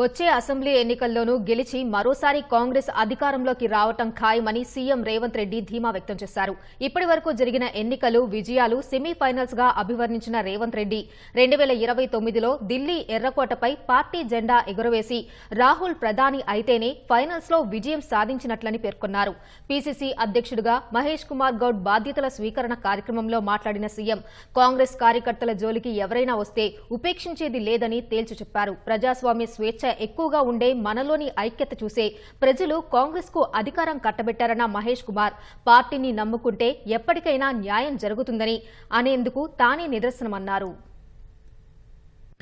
వచ్చే అసెంబ్లీ ఎన్నికల్లోనూ గెలిచి మరోసారి కాంగ్రెస్ అధికారంలోకి రావటం ఖాయమని సీఎం రేవంత్ రెడ్డి ధీమా వ్యక్తం చేశారు. ఇప్పటి వరకు జరిగిన ఎన్నికలు విజయాలు సెమీఫైనల్స్గా అభివర్ణించిన రేవంత్ రెడ్డి. రెండు వేల ఇరవై తొమ్మిదిలో ఢిల్లీ ఎర్రకోటపై పార్టీ జెండా ఎగురవేసి రాహుల్ ప్రధాని అయితేనే ఫైనల్స్లో విజయం సాధించినట్లని పేర్కొన్నారు. పీసీసీ అధ్యక్షుడిగా మహేష్ కుమార్ గౌడ్ బాధ్యతల స్వీకరణ కార్యక్రమంలో మాట్లాడిన సీఎం కాంగ్రెస్ కార్యకర్తల జోలికి ఎవరైనా వస్తే ఉపేక్షించేది లేదని తేల్చి చెప్పారు. ప్రజాస్వామ్య స్వేచ్ఛ ఎక్కువగా ఉండే మనలోని ఐక్యత చూసే ప్రజలు కాంగ్రెస్కు అధికారం కట్టబెట్టారన్న మహేష్ కుమార్. పార్టీని నమ్ముకుంటే ఎప్పటికైనా న్యాయం జరుగుతుందని అనేందుకు తానే నిదర్శనమన్నారు.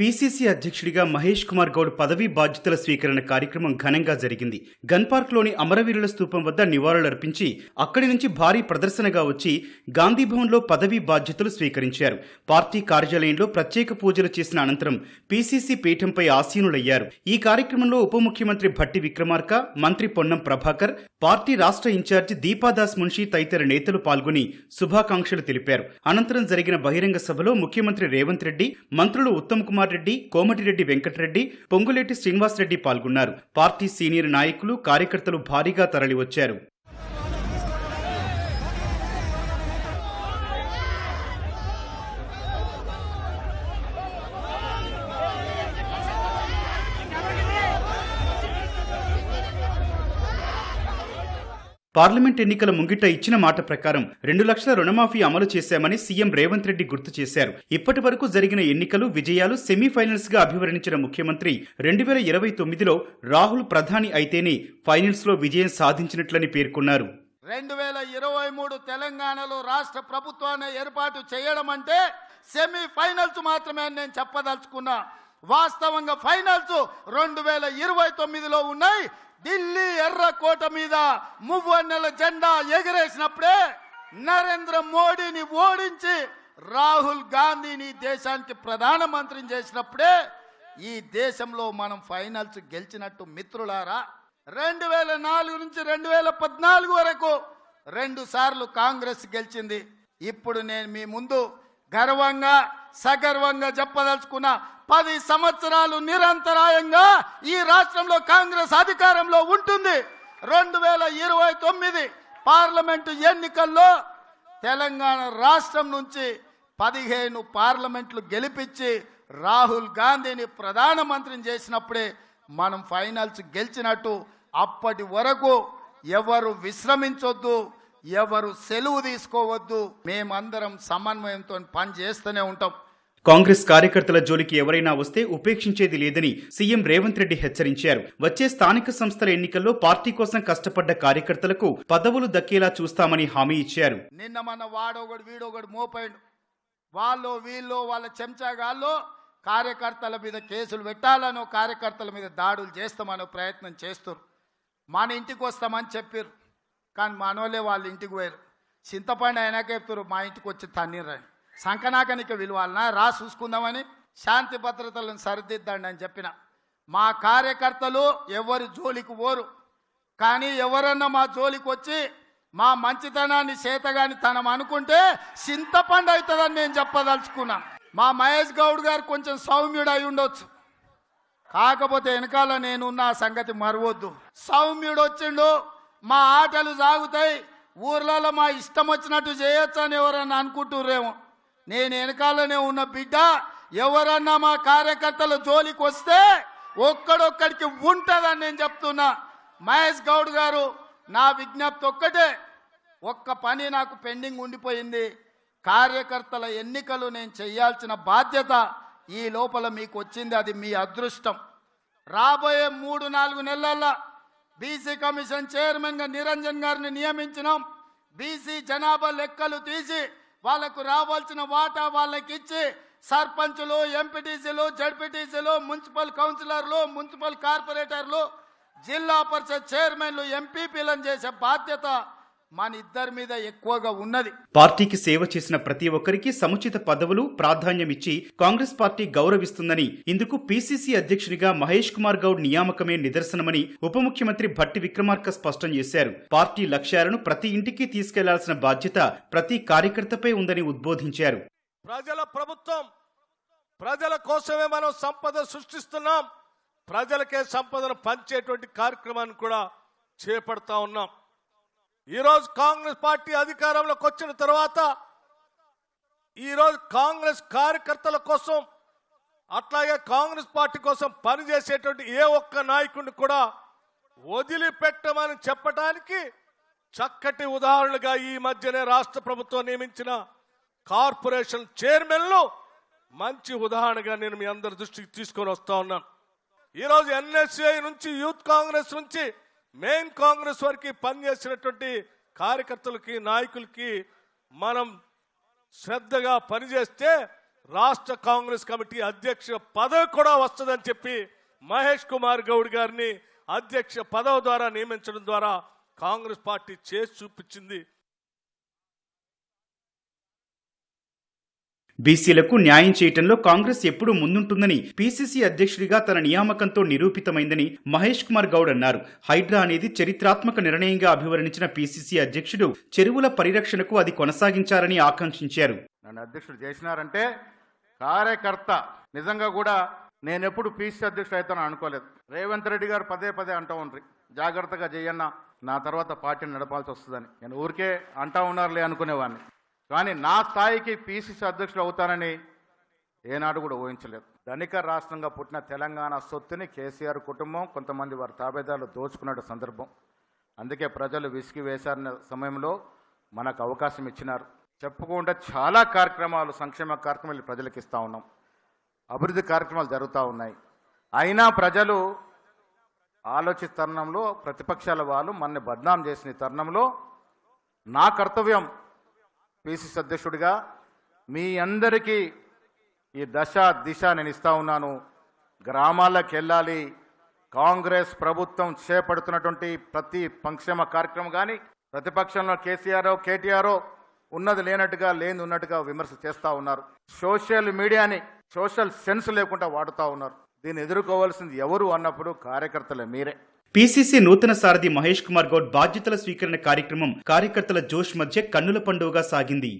పీసీసీ అధ్యక్షుడిగా మహేష్ కుమార్ గౌడ్ పదవీ బాధ్యతల స్వీకరణ కార్యక్రమం ఘనంగా జరిగింది. గన్ పార్క్లోని అమరవీరుల స్తూపం వద్ద నివాళులర్పించి అక్కడి నుంచి భారీ ప్రదర్శనగా వచ్చి గాంధీభవన్లో పదవీ బాధ్యతలు స్వీకరించారు. పార్టీ కార్యాలయంలో ప్రత్యేక పూజలు చేసిన అనంతరం పీసీసీ పీఠంపై ఆసీనులయ్యారు. ఈ కార్యక్రమంలో ఉప ముఖ్యమంత్రి భట్టి విక్రమార్క మంత్రి పొన్నం ప్రభాకర్ పార్టీ రాష్ట్ర ఇన్ఛార్జి దీపాదాస్ మున్షి తదితర నేతలు పాల్గొని శుభాకాంక్షలు తెలిపారు. అనంతరం జరిగిన బహిరంగ సభలో ముఖ్యమంత్రి రేవంత్ రెడ్డి మంత్రులు ఉత్తమ్ కుమార్ రెడ్డి కోమటిరెడ్డి వెంకటరెడ్డి పొంగులేటి శ్రీనివాసరెడ్డి పాల్గొన్నారు. పార్టీ సీనియర్ నాయకులు కార్యకర్తలు భారీగా తరలివచ్చారు. పార్లమెంట్ ఎన్నికల ముంగిట ఇచ్చిన మాట ప్రకారం రెండు లక్షల రుణమాఫీ అమలు చేశామని సీఎం రేవంత్ రెడ్డి గుర్తు చేశారు. ఇప్పటి వరకు జరిగిన ఎన్నికలు విజయాలు సెమీఫైనల్స్గా అభివర్ణించిన ముఖ్యమంత్రి రెండు వేల ఇరవై తొమ్మిదిలో రాహుల్ ప్రధాని అయితేనే ఫైనల్స్లో విజయం సాధించినట్లని పేర్కొన్నారు. రెండు వేల ఇరవై మూడు తెలంగాణలో రాష్ట్ర ప్రభుత్వాన్ని ఏర్పాటు చేయడం అంటే సెమీఫైనల్స్ మాత్రమే నేను చెప్పదలుచుకున్నా. వాస్తవంగా ఫైనల్స్ రెండు వేల ఇరవై తొమ్మిదిలో ఉన్నాయి. ఢిల్లీ ఎర్రకోట మీద మువ్వన్నెల జెండా ఎగిరేసినప్పుడే నరేంద్ర మోడీని ఓడించి రాహుల్ గాంధీని దేశానికి ప్రధానమంత్రిని చేసినప్పుడే ఈ దేశంలో మనం ఫైనల్స్ గెలిచినట్టు మిత్రులారా రెండు వేల నాలుగు నుంచి రెండు వేల పద్నాలుగు వరకు రెండు సార్లు కాంగ్రెస్ గెలిచింది. ఇప్పుడు నేను మీ ముందు గర్వంగా సగర్వంగా చెప్పదలుచుకున్న పది సంవత్సరాలు నిరంతరాయంగా ఈ రాష్ట్రంలో కాంగ్రెస్ అధికారంలో ఉంటుంది. రెండు వేల ఇరవై తొమ్మిది పార్లమెంటు ఎన్నికల్లో తెలంగాణ రాష్ట్రం నుంచి పదిహేను పార్లమెంట్లు గెలిపించి రాహుల్ గాంధీని ప్రధానమంత్రిని చేసినప్పుడే మనం ఫైనల్స్ గెలిచినట్టు అప్పటి వరకు ఎవరు విశ్రమించొద్దు ఎవరు సెలవు తీసుకోవద్దు మేమందరం సమన్వయంతో పని చేస్తూనే ఉంటాం. కాంగ్రెస్ కార్యకర్తల జోలికి ఎవరైనా వస్తే ఉపేక్షించేది లేదని సీఎం రేవంత్ రెడ్డి హెచ్చరించారు. వచ్చే స్థానిక సంస్థల ఎన్నికల్లో పార్టీ కోసం కష్టపడ్డ కార్యకర్తలకు పదవులు దక్కేలా చూస్తామని హామీ ఇచ్చారు. నిన్న మన వాడొకడు వీడొకడు మోపాడు. వాళ్ళు వీళ్ళు వాళ్ళ చెంచాగాళ్ళు కార్యకర్తల మీద కేసులు పెట్టాలనో కార్యకర్తల మీద దాడులు చేస్తామనో ప్రయత్నం చేస్తారు మన ఇంటికి వస్తామని చెప్పారు కానీ మనోళ్ళే వాళ్ళ ఇంటికి పోయారు. చింతపండు అయినాక చెప్తారు మా ఇంటికి వచ్చి తన్నీరని సంకనాకనిక విలువాలన? రా చూసుకుందామని శాంతి భద్రతలను సరిదిద్దండి అని చెప్పిన. మా కార్యకర్తలు ఎవరి జోలికి పోరు. కానీ ఎవరన్నా మా జోలికి వచ్చి మా మంచితనాన్ని చేతగాని తనం అనుకుంటే చింతపండు అవుతుందని నేను చెప్పదలుచుకున్నా. మా మహేష్ గౌడ్ గారు కొంచెం సౌమ్యుడు అయి ఉండొచ్చు. కాకపోతే వెనకాల నేనున్న ఆ సంగతి మరవద్దు. సౌమ్యుడు వచ్చిండు మా ఆటలు సాగుతాయి ఊర్లలో మా ఇష్టం వచ్చినట్టు చేయొచ్చు అని ఎవరన్నా అనుకుంటుర్రేమో. నేను వెనకాలనే ఉన్న బిడ్డ ఎవరన్నా మా కార్యకర్తల జోలికి వస్తే ఒక్కడొక్కడికి ఉంటుందని నేను చెప్తున్నా. మహేష్ గౌడ్ గారు నా విజ్ఞప్తి ఒక్కటే. ఒక్క పని నాకు పెండింగ్ ఉండిపోయింది. కార్యకర్తల ఎన్నికలు నేను చేయాల్సిన బాధ్యత ఈ లోపల మీకు వచ్చింది అది మీ అదృష్టం. రాబోయే మూడు నాలుగు నెలల్లో బీసీ కమిషన్ చైర్మన్గా నిరంజన్ గారిని నియమించినాం. బీసీ జనాభా లెక్కలు తీసి వాళ్ళకు రావాల్సిన వాటా వాళ్ళకి ఇచ్చి సర్పంచులు ఎంపీటీసీలు జడ్పీటీసీలు మున్సిపల్ కౌన్సిలర్లు మున్సిపల్ కార్పొరేటర్లు జిల్లా పరిషత్ చైర్మన్లు ఎంపీపీలను చేసే బాధ్యత మన ఇద్దరి మీద ఎక్కువగా ఉన్నది. పార్టీకి సేవ చేసిన ప్రతి ఒక్కరికి సముచిత పదవులు ప్రాధాన్యమిచ్చి కాంగ్రెస్ పార్టీ గౌరవిస్తుందని ఇందుకు పీసీసీ అధ్యక్షునిగా మహేష్ కుమార్ గౌడ్ నియామకమే నిదర్శనమని ఉప ముఖ్యమంత్రి భట్టి విక్రమార్క స్పష్టం చేశారు. పార్టీ లక్ష్యాలను ప్రతి ఇంటికి తీసుకెళ్ళాల్సిన బాధ్యత ప్రతి కార్యకర్తపై ఉందని ఉద్బోధించారు. ప్రజల ప్రభుత్వం ప్రజల కోసమే మనం సంపద సృష్టిస్తున్నాం. ప్రజలకే సంపదను పంచేటువంటి కార్యక్రమాన్ని కూడా చేపడతా ఉన్నాం. ఈరోజు కాంగ్రెస్ పార్టీ అధికారంలోకి వచ్చిన తర్వాత ఈరోజు కాంగ్రెస్ కార్యకర్తల కోసం అట్లాగే కాంగ్రెస్ పార్టీ కోసం పనిచేసేటువంటి ఏ ఒక్క నాయకుడిని కూడా వదిలిపెట్టమని చెప్పడానికి చక్కటి ఉదాహరణగా ఈ మధ్యనే రాష్ట్ర ప్రభుత్వం నియమించిన కార్పొరేషన్ చైర్మన్లు మంచి ఉదాహరణగా నేను మీ అందరి దృష్టికి తీసుకొని వస్తా ఉన్నాను. ఈరోజు ఎన్ఎస్ఏ నుంచి యూత్ కాంగ్రెస్ నుంచి మెయిన్ కాంగ్రెస్ వారికి పనిచేసినటువంటి కార్యకర్తలకి నాయకులకి మనం శ్రద్ధగా పనిచేస్తే రాష్ట్ర కాంగ్రెస్ కమిటీ అధ్యక్ష పదవి కూడా వస్తుందని చెప్పి మహేష్ కుమార్ గౌడ్ గారిని అధ్యక్ష పదవి ద్వారా నియమించడం ద్వారా కాంగ్రెస్ పార్టీ చేసి చూపించింది. బీసీలకు న్యాయం చేయటంలో కాంగ్రెస్ ఎప్పుడూ ముందుంటుందని పీసీసీ అధ్యక్షుడిగా తన నియామకంతో నిరూపితమైందని మహేష్ కుమార్ గౌడ్ అన్నారు. హైడ్రా అనేది చరిత్రాత్మక నిర్ణయంగా అభివర్ణించిన పీసీసీ అధ్యక్షుడు చెరువుల పరిరక్షణకు అది కొనసాగించారని ఆకాంక్షించారు. నన్ను అధ్యక్షుడు చేసినారంటే కార్యకర్త. నిజంగా కూడా నేను ఎప్పుడు పీసీ అధ్యక్షుడు అవుతాను అనుకోలేదు. రేవంత్ రెడ్డి గారు పదే పదే అంటూ ఉండ్రి. జాగ్రత్తగా చేయన్న నా తర్వాత పార్టీని నడపాల్సి వస్తుందని. నేను ఊరికే అంటా ఉన్నారులే అనుకునేవాడిని కానీ నా స్థాయికి పీసీసీ అధ్యక్షులు అవుతానని ఏనాడు కూడా ఊహించలేదు. ధనిక రాష్ట్రంగా పుట్టిన తెలంగాణ సొత్తుని కేసీఆర్ కుటుంబం కొంతమంది వారి తాబేదారులు దోచుకున్న సందర్భం. అందుకే ప్రజలు విసిగి వేశారన్న సమయంలో మనకు అవకాశం ఇచ్చినారు. చెప్పుకుంటే చాలా కార్యక్రమాలు సంక్షేమ కార్యక్రమాలు ప్రజలకు ఇస్తూ ఉన్నాం. అభివృద్ధి కార్యక్రమాలు జరుగుతూ ఉన్నాయి. అయినా ప్రజలు ఆలోచిత తరుణంలో ప్రతిపక్షాల వాళ్ళు మనని బద్నాం చేసిన తరుణంలో నా కర్తవ్యం పిసిసి అధ్యక్షుడిగా మీ అందరికీ ఈ దశ దిశ నేను ఇస్తా ఉన్నాను. గ్రామాలకు వెళ్ళాలి. కాంగ్రెస్ ప్రభుత్వం చేపడుతున్నటువంటి ప్రతి సంక్షేమ కార్యక్రమం కానీ ప్రతిపక్షంలో కేసీఆర్ కేటీఆర్ ఉన్నది లేనట్టుగా లేని ఉన్నట్టుగా విమర్శ చేస్తూ ఉన్నారు. సోషల్ మీడియాని సోషల్ సెన్స్ లేకుండా వాడుతూ ఉన్నారు. దీన్ని ఎదుర్కోవాల్సింది ఎవరు అన్నప్పుడు కార్యకర్తలే మీరే. పీసీసీ నూతన సారథి మహేష్ కుమార్ గౌడ్ బాధ్యతల స్వీకరణ కార్యక్రమం కార్యకర్తల జోష్ మధ్య కన్నుల పండుగగా సాగింది.